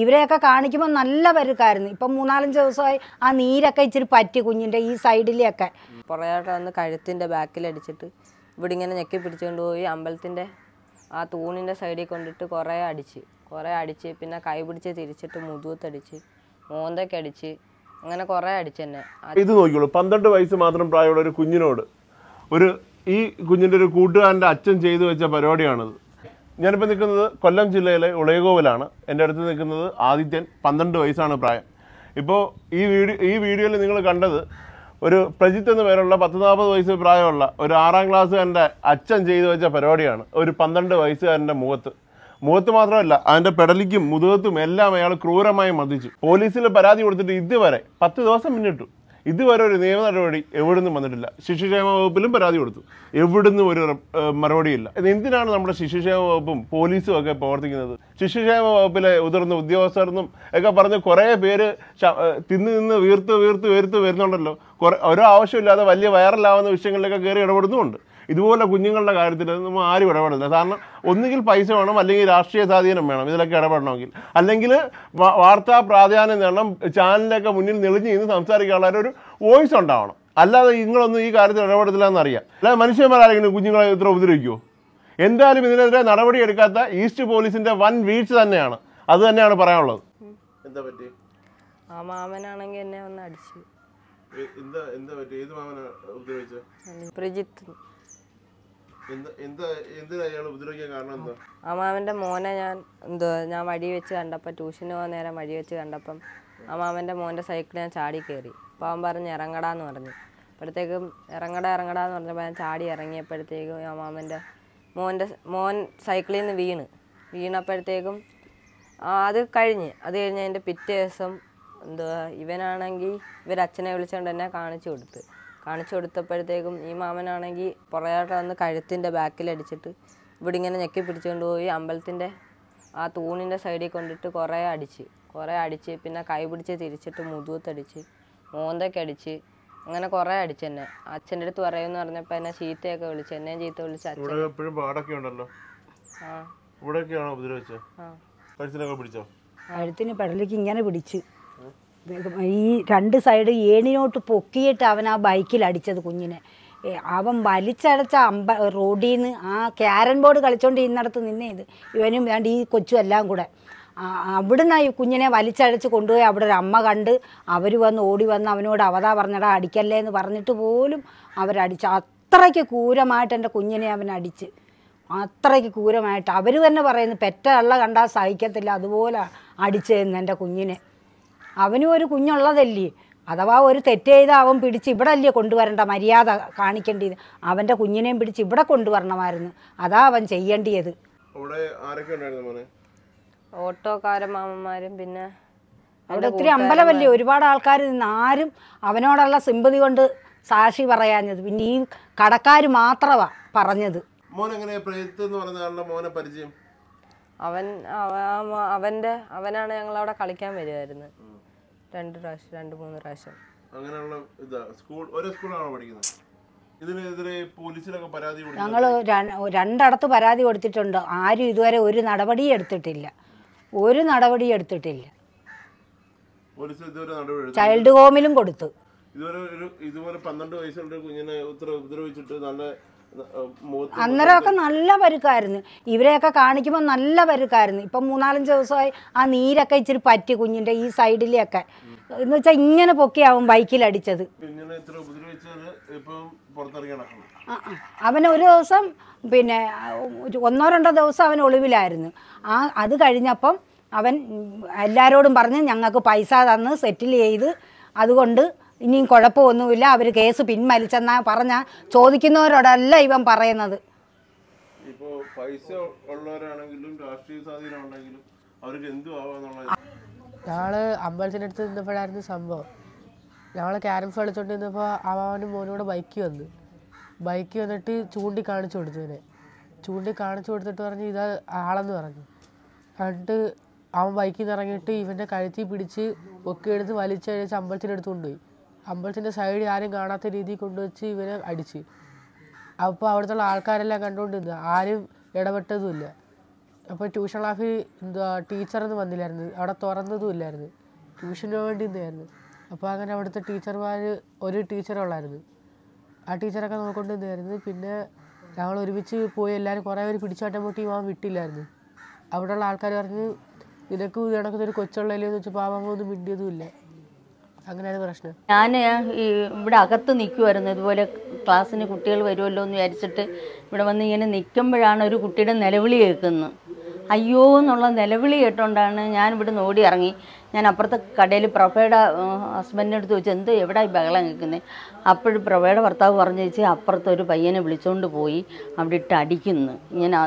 ഇവരെയൊക്കെ കാണിക്കുമ്പോൾ നല്ല പരുക്കായിരുന്നു. ഇപ്പം മൂന്നാലഞ്ച് ദിവസമായി ആ നീരൊക്കെ ഇച്ചിരി പറ്റി കുഞ്ഞിന്റെ ഈ സൈഡിലെയൊക്കെ. പുറകോട്ട് വന്ന് കഴുത്തിന്റെ ബാക്കിലടിച്ചിട്ട് ഇവിടെ ഇങ്ങനെ ഞെക്കി പിടിച്ചുകൊണ്ട് പോയി അമ്പലത്തിന്റെ ആ തൂണിന്റെ സൈഡിൽ കൊണ്ടിട്ട് കുറേ അടിച്ച്. കുറേ അടിച്ച് പിന്നെ കൈ പിടിച്ച് തിരിച്ചിട്ട് മുതുകത്തടിച്ച് മോന്തയ്ക്കടിച്ച് അങ്ങനെ കുറേ അടിച്ച് തന്നെ. ഇത് നോക്കിയുള്ളൂ പന്ത്രണ്ട് വയസ്സ് മാത്രം പ്രായമുള്ള ഒരു കുഞ്ഞിനോട് ഒരു ഈ കുഞ്ഞിന്റെ ഒരു കൂട്ടുകാരന്റെ അച്ഛൻ ചെയ്തു വെച്ച പരിപാടിയാണിത്. ഞാനിപ്പോൾ നിൽക്കുന്നത് കൊല്ലം ജില്ലയിലെ ഉളയകോവിലാണ്. എന്റെ അടുത്ത് നിൽക്കുന്നത് ആദിത്യൻ പന്ത്രണ്ട് വയസ്സാണ് പ്രായം. ഇപ്പോൾ ഈ വീഡിയോ ഈ വീഡിയോയിൽ നിങ്ങൾ കണ്ടത് ഒരു പ്രജിത്ത് എന്ന പേരുള്ള പത്ത് നാൽപ്പത് വയസ്സ് പ്രായമുള്ള ഒരു ആറാം ക്ലാസ്സുകാരന്റെ അച്ഛൻ ചെയ്തു വെച്ച പരിപാടിയാണ് ഒരു പന്ത്രണ്ട് വയസ്സുകാരന്റെ മുഖത്ത്. മുഖത്ത് മാത്രമല്ല അതിന്റെ പെടലിക്കും മുതുകത്തും എല്ലാം അയാൾ ക്രൂരമായി മതിച്ചു പോലീസിൽ പരാതി കൊടുത്തിട്ട് ഇതുവരെ പത്ത് ദിവസം മുന്നിട്ടു ഇതുവരെ ഒരു നിയമ നടപടി എവിടുന്നും വന്നിട്ടില്ല. ശിശുക്ഷേമ വകുപ്പിലും പരാതി കൊടുത്തു. എവിടുന്നും ഒരു മറുപടിയില്ല. എന്തിനാണ് നമ്മുടെ ശിശുക്ഷേമ വകുപ്പും പോലീസും ഒക്കെ പ്രവർത്തിക്കുന്നത്? ശിശുക്ഷേമ വകുപ്പിലെ ഉതിർന്ന ഉദ്യോഗസ്ഥർന്നും ഒക്കെ പറഞ്ഞ് കുറേ പേര് തിന്ന് നിന്ന് വീർത്ത് വീർത്ത് വീർത്ത് വരുന്നുണ്ടല്ലോ. കുറെ ഓരോ ആവശ്യമില്ലാതെ വലിയ വൈറലാവുന്ന വിഷയങ്ങളിലൊക്കെ കയറി ഇടപെടുന്നുമുണ്ട്. ഇതുപോലെ കുഞ്ഞുങ്ങളുടെ കാര്യത്തിൽ നമ്മൾ ആരും ഇടപെടില്ല. കാരണം ഒന്നുകിൽ പൈസ വേണം അല്ലെങ്കിൽ രാഷ്ട്രീയ സ്വാധീനം വേണം. ഇതിലൊക്കെ ഇടപെടണമെങ്കിൽ. അല്ലെങ്കിൽ വാർത്താ പ്രാധാന്യം നേടണം ചാനലിലൊക്കെ മുന്നിൽ നെളിഞ്ഞ് നിന്ന് സംസാരിക്കാനുള്ള ഒരു വോയിസ് ഉണ്ടാവണം. അല്ലാതെ നിങ്ങളൊന്നും ഈ കാര്യത്തിൽ ഇടപെടത്തില്ല എന്നറിയാം. അല്ലാതെ മനുഷ്യന്മാരാരെങ്കിലും കുഞ്ഞുങ്ങളെ ഇത്ര ഉപദ്രവിക്കുമോ എന്തായാലും ഇതിനെതിരെ നടപടി എടുക്കാത്ത ഈസ്റ്റ് പോലീസിന്റെ വൻ വീഴ്ച തന്നെയാണ്. അത് തന്നെയാണ് പറയാനുള്ളത്. എന്താ പറ്റി? ആ മാമനാണെങ്കിൽ എന്നെ ഒന്ന് അടിച്ചു. എന്താ എന്താ പറ്റി? ഏത് മാമനാ ഉപദ്രവിച്ചത്? പ്രജിത്ത് എന്താ എന്താ എന്തിനാ അയാൾ ഉപദ്രവിക്കാൻ കാരണം എന്താ ആ മാമന്റെ മോനെ ഞാൻ എന്തോ ഞാൻ വഴി വെച്ച് കണ്ടപ്പോൾ ട്യൂഷന് പോകാൻ നേരം വഴി വെച്ച് കണ്ടപ്പം അമ്മാവന്റെ മോന്റെ സൈക്കിൾ ഞാൻ ചാടി കയറി അപ്പോൾ അവൻ പറഞ്ഞ് ഇറങ്ങടാന്ന് പറഞ്ഞു. അപ്പോഴത്തേക്കും ഇറങ്ങടാ ഇറങ്ങടാന്ന് പറഞ്ഞപ്പോൾ ഞാൻ ചാടി ഇറങ്ങിയപ്പോഴത്തേക്കും അമ്മാവന്റെ മോന്റെ മോൻ സൈക്കിളിൽ നിന്ന് വീണ്. വീണപ്പോഴത്തേക്കും അത് കഴിഞ്ഞ് അത് കഴിഞ്ഞ് അതിന്റെ പിറ്റേ ദിവസം എന്തുവാ ഇവനാണെങ്കിൽ ഇവരച്ഛനെ വിളിച്ചുകൊണ്ട് എന്നെ കാണിച്ചു കൊടുത്ത്. കാണിച്ചു കൊടുത്തപ്പോഴത്തേക്കും ഈ മാമനാണെങ്കിൽ പുറകോട്ട് വന്ന് കഴുത്തിന്റെ ബാക്കിലടിച്ചിട്ട് ഇവിടെ ഇങ്ങനെ ഞെക്കി പിടിച്ചുകൊണ്ട് പോയി അമ്പലത്തിന്റെ ആ തൂണിന്റെ സൈഡിൽ കൊണ്ടിട്ട് കുറേ അടിച്ച് കുറേ അടിച്ച് പിന്നെ കൈ പിടിച്ച് തിരിച്ചിട്ട് മുതുകത്തടിച്ച് മോന്തയ്ക്കടിച്ച് അങ്ങനെ കുറേ അടിച്ച് എന്നെ. അച്ഛന്റെ അടുത്ത് പറയുമെന്ന് പറഞ്ഞപ്പോൾ എന്നെ ചീത്തയൊക്കെ വിളിച്ച് എന്നെയും ചീത്ത വിളിച്ച് അച്ഛൻ ഇവിടെ എപ്പോഴും പാടൊക്കെ ഉണ്ടല്ലോ? ആ. ഇവിടെയൊക്കെയാണോ ഉപദ്രവിച്ചത്? ആ. കഴുത്തിനൊക്കെ പിടിച്ചോ? കഴുത്തിന് പെടലിക്ക് ഇങ്ങനെ പിടിച്ച്. ഈ രണ്ട് സൈഡ് ഏണിനോട്ട് പൊക്കിയിട്ട് അവൻ ആ ബൈക്കിൽ അടിച്ചത് കുഞ്ഞിനെ. അവൻ വലിച്ചടച്ച അമ്പ റോഡിൽ നിന്ന് ആ ക്യാരൻ ബോർഡ് കളിച്ചോണ്ട് ഇന്നടത്ത് നിന്നേ ഇത്. ഇവനും വേണ്ട ഈ കൊച്ചും എല്ലാം കൂടെ. അവിടുന്ന് ഈ കുഞ്ഞിനെ വലിച്ചടച്ച് കൊണ്ടുപോയി അവിടെ ഒരു അമ്മ കണ്ട് അവർ വന്ന് ഓടി വന്ന് അവനോട് അവതാ പറഞ്ഞടാ അടിക്കല്ലേ എന്ന് പറഞ്ഞിട്ട് പോലും അവരടിച്ച്. അത്രയ്ക്ക് ക്രൂരമായിട്ട് എന്റെ കുഞ്ഞിനെ അവൻ അടിച്ച്. അത്രയ്ക്ക് ക്രൂരമായിട്ട്. അവർ തന്നെ പറയുന്നു പെറ്റ അള്ള കണ്ടാൽ സഹിക്കത്തില്ല അതുപോലെ അടിച്ചതെന്ന് എന്റെ കുഞ്ഞിനെ. അവനും ഒരു കുഞ്ഞുള്ളതല്ലേ? അഥവാ ഒരു തെറ്റ് ചെയ്താൽ അവൻ പിടിച്ച് ഇവിടെ അല്ലേ കൊണ്ടുവരേണ്ട മര്യാദ കാണിക്കേണ്ടത്? അവന്റെ കുഞ്ഞിനെയും പിടിച്ച് ഇവിടെ കൊണ്ടുവരണമായിരുന്നു. അതാ അവൻ ചെയ്യേണ്ടിയത്. അവിടെ ആരൊക്കെ ഉണ്ടായിരുന്നു മോനെ? ഓട്ടോക്കാരൻ മാമന്മാരും പിന്നെ അവിടെ ഒത്തിരി അമ്പലമല്ലേ? ഒരുപാട് ആൾക്കാർ നിന്ന് ആരും അവനോടുള്ള സിമ്പതി കൊണ്ട് സാക്ഷി പറയാഞ്ഞത്. പിന്നെ ഈ കടക്കാർ മാത്രമാ പറഞ്ഞത്. അവൻ അവന്റെ അവനാണ് ഞങ്ങളവിടെ കളിക്കാൻ വരുമായിരുന്നു രണ്ട് പ്രാവശ്യം രണ്ട് മൂന്ന് പ്രാവശ്യം. അങ്ങനെയുള്ള ഇതാ സ്കൂൾ ഒരേ സ്കൂളാണോ പഠിക്കുന്നത്? ഇതിനെതിരെ പോലീസിലൊക്കെ പരാതി കൊടുത്തു ഞങ്ങൾ രണ്ടിടത്ത് പരാതി കൊടുത്തിട്ടുണ്ട്. ആരും ഇതുവരെ ഒരു നടപടി എടുത്തിട്ടില്ല. ഒരു നടപടി എടുത്തിട്ടില്ല. പോലീസ് ഇതുവരെ നടപടി എടുത്തു ചൈൽഡ് ഹോമിലും കൊടുത്തു. ഇതുവരെ ഒരു ഇതുപോലെ പന്ത്രണ്ട് വയസ്സുള്ള ഒരു കുഞ്ഞിനെ ഉത്തര ഉപദ്രവിച്ചിട്ട് നല്ല അന്നേരമൊക്കെ നല്ല പരുക്കായിരുന്നു. ഇവരെയൊക്കെ കാണിക്കുമ്പോൾ നല്ല പരുക്കായിരുന്നു. ഇപ്പം മൂന്നാലഞ്ച് ദിവസമായി ആ നീരൊക്കെ ഇച്ചിരി പറ്റി കുഞ്ഞിന്റെ ഈ സൈഡിലെയൊക്കെ. എന്ന് വെച്ചാൽ ഇങ്ങനെ പൊക്കിയാവും ആ, ആ. ഒരു ദിവസം പിന്നെ ഒന്നോ രണ്ടോ ദിവസം അവൻ ഒളിവിലായിരുന്നു. ആ അത് കഴിഞ്ഞപ്പം അവൻ എല്ലാവരോടും പറഞ്ഞ് ഞങ്ങൾക്ക് പൈസ തന്ന് സെറ്റിൽ ചെയ്ത് അതുകൊണ്ട് ഇനിയും കുഴപ്പമൊന്നുമില്ല. അവർ കേസ് പിൻവലിച്ചെന്നാ പറഞ്ഞ ചോദിക്കുന്നവരോടല്ല ഇവൻ പറയുന്നത്. ഇപ്പോ പൈസ ഉള്ളവരാണെങ്കിലും രാഷ്ട്രീയ സ്വാധീനം ഉണ്ടെങ്കിലും അവർക്ക് എന്തു ആവാന്നുള്ള ഞങ്ങൾ അമ്പലത്തിന്റെ അടുത്ത് നിന്നപ്പോഴായിരുന്നു സംഭവം. ഞങ്ങൾ ക്യാരംസ് കളിച്ചോണ്ട് നിന്നപ്പോൾ അവനും മോനും കൂടെ ബൈക്ക് വന്ന്. ബൈക്ക് വന്നിട്ട് ചൂണ്ടി കാണിച്ചു കൊടുത്തു ഇവനെ. ചൂണ്ടി കാണിച്ചു കൊടുത്തിട്ട് പറഞ്ഞ് ഇതാ ആളെന്ന് പറഞ്ഞു. എന്നിട്ട് അവൻ ബൈക്കിൽ നിന്ന് ഇറങ്ങിയിട്ട് ഇവന്റെ കഴുത്തി പിടിച്ച് ഒക്കെ എടുത്ത് വലിച്ചഴിച്ച് അമ്പലത്തിന്റെ അടുത്ത് കൊണ്ടുപോയി. അമ്പലത്തിന്റെ സൈഡിൽ ആരും കാണാത്ത രീതിയിൽ കൊണ്ടുവച്ച് ഇവനെ അടിച്ച്. അപ്പോൾ അവിടുത്തെ ആൾക്കാരെല്ലാം കണ്ടുകൊണ്ടിരുന്നത് ആരും ഇടപെട്ടതുമില്ല. അപ്പോൾ ട്യൂഷൻ ക്ലാസ്സിൽ എന്താ ടീച്ചറൊന്നും വന്നില്ലായിരുന്നു. അവിടെ തുറന്നതും ഇല്ലായിരുന്നു ട്യൂഷന് വേണ്ടി നിന്നായിരുന്നു. അപ്പോൾ അങ്ങനെ അവിടുത്തെ ടീച്ചർമാർ ഒരു ടീച്ചറുള്ളായിരുന്നു ആ ടീച്ചറൊക്കെ നോക്കൊണ്ട് നിന്നായിരുന്നു. പിന്നെ ഞങ്ങൾ ഒരുമിച്ച് പോയി എല്ലാവരും കുറേ പേര് പിടിച്ചാട്ടം പൊട്ടി മാൻ വിട്ടില്ലായിരുന്നു. അവിടെയുള്ള ആൾക്കാർ പറഞ്ഞ് നിനക്ക് ഇത് കൊച്ചുള്ളല്ലേ എന്ന് വെച്ചപ്പോൾ പാവം ഒന്നും മിണ്ടിയതുമില്ല. ഞാൻ ഈ ഇവിടെ അകത്ത് നിൽക്കുമായിരുന്നു ഇതുപോലെ ക്ലാസ്സിന് കുട്ടികൾ വരുമല്ലോ എന്ന് വിചാരിച്ചിട്ട് ഇവിടെ വന്ന് ഇങ്ങനെ നിൽക്കുമ്പോഴാണ് ഒരു കുട്ടിയുടെ നിലവിളി കേൾക്കുന്നത്. അയ്യോ എന്നുള്ള നിലവിളി കേട്ടോണ്ടാണ് ഞാൻ ഇവിടുന്ന് ഓടി ഇറങ്ങി. ഞാൻ അപ്പുറത്തെ കടയിൽ പ്രഭയുടെ ഹസ്ബൻഡിന്റെ അടുത്ത് ചോദിച്ചു എന്ത് എവിടെ ഈ ബഹളം കേൾക്കുന്നത് അപ്പോഴും പ്രഭയുടെ ഭർത്താവ് പറഞ്ഞു ചേച്ചി അപ്പുറത്തെ ഒരു പയ്യനെ വിളിച്ചുകൊണ്ട് പോയി അവിടെ ഇട്ട് അടിക്കുന്നു. ഇങ്ങനെ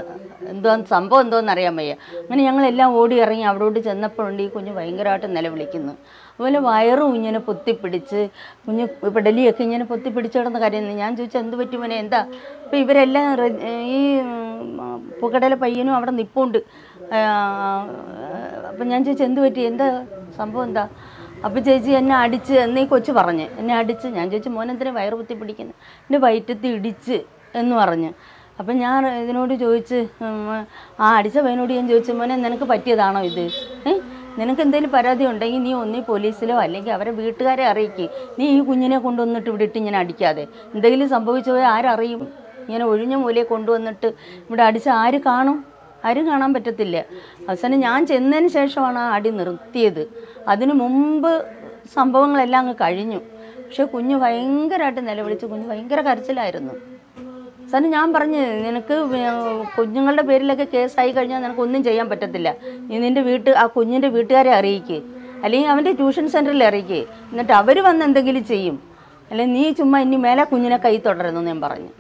എന്തോ സംഭവം എന്തോന്ന് അറിയാൻ വയ്യ. അങ്ങനെ ഞങ്ങളെല്ലാം ഓടി ഇറങ്ങി അവിടോട്ട് ചെന്നപ്പോഴുണ്ട് ഈ കുഞ്ഞ് ഭയങ്കരമായിട്ട് നിലവിളിക്കുന്നു. അതുപോലെ വയറും ഇങ്ങനെ പൊത്തിപ്പിടിച്ച് കുഞ്ഞ് പിടലിയൊക്കെ ഇങ്ങനെ പൊത്തിപ്പിടിച്ച് കിടന്ന് കരയുന്നു ഞാൻ ചോദിച്ചു എന്ത് പറ്റും മോനെ? എന്താ? അപ്പോൾ ഇവരെല്ലാം ഈ പുകടല പയ്യനും അവിടെ നിപ്പുണ്ട്. അപ്പം ഞാൻ ചോദിച്ചു എന്ത് പറ്റി? എന്താ സംഭവം എന്താ? അപ്പം ചേച്ചി എന്നെ അടിച്ച് എന്നീ കൊച്ചു പറഞ്ഞ് എന്നെ അടിച്ച് ഞാൻ ചോദിച്ചു മോനെന്തിനെ വയറ് കുത്തി പിടിക്കുന്നത് എന്റെ വയറ്റത്ത് ഇടിച്ച് എന്ന് പറഞ്ഞ്. അപ്പം ഞാൻ ഇതിനോട് ചോദിച്ച് ആ അടിച്ച പയ്യനോട് ഞാൻ ചോദിച്ചു മോനെ നിനക്ക് പറ്റിയതാണോ ഇത്? ഏ? നിനക്ക് എന്തെങ്കിലും പരാതി ഉണ്ടെങ്കിൽ നീ ഒന്നീ പോലീസിലോ അല്ലെങ്കിൽ അവരെ വീട്ടുകാരെ അറിയിക്കുക നീ ഈ കുഞ്ഞിനെ കൊണ്ടുവന്നിട്ട് ഇവിടെ ഇട്ട് ഇങ്ങനെ അടിക്കാതെ. എന്തെങ്കിലും സംഭവിച്ചു പോയാൽ ആരറിയും? ഇങ്ങനെ ഒഴിഞ്ഞ മൂലയെ കൊണ്ടുവന്നിട്ട് ഇവിടെ അടിച്ച് ആര് കാണും? ആരും കാണാൻ പറ്റത്തില്ല. അവസാനം ഞാൻ ചെന്നതിന് ശേഷമാണ് ആ അടി നിർത്തിയത്. അതിനു മുമ്പ് സംഭവങ്ങളെല്ലാം അങ്ങ് കഴിഞ്ഞു. പക്ഷെ കുഞ്ഞ് ഭയങ്കരമായിട്ട് നിലവിളിച്ച് കുഞ്ഞ് ഭയങ്കര കരച്ചിലായിരുന്നു. അവസാനം ഞാൻ പറഞ്ഞു നിനക്ക് കുഞ്ഞുങ്ങളുടെ പേരിലൊക്കെ കേസായി കഴിഞ്ഞാൽ നിനക്ക് ഒന്നും ചെയ്യാൻ പറ്റത്തില്ല. നീ നിന്റെ വീട്ട് ആ കുഞ്ഞിന്റെ വീട്ടുകാരെ അറിയിക്കുക അല്ലെങ്കിൽ അവന്റെ ട്യൂഷൻ സെന്ററിൽ അറിയിക്കുക എന്നിട്ട് അവർ വന്ന് എന്തെങ്കിലും ചെയ്യും. അല്ലെങ്കിൽ നീ ചുമ്മാ ഇനി മേലെ കുഞ്ഞിനെ കൈ തുടരുന്നു ഞാൻ പറഞ്ഞു.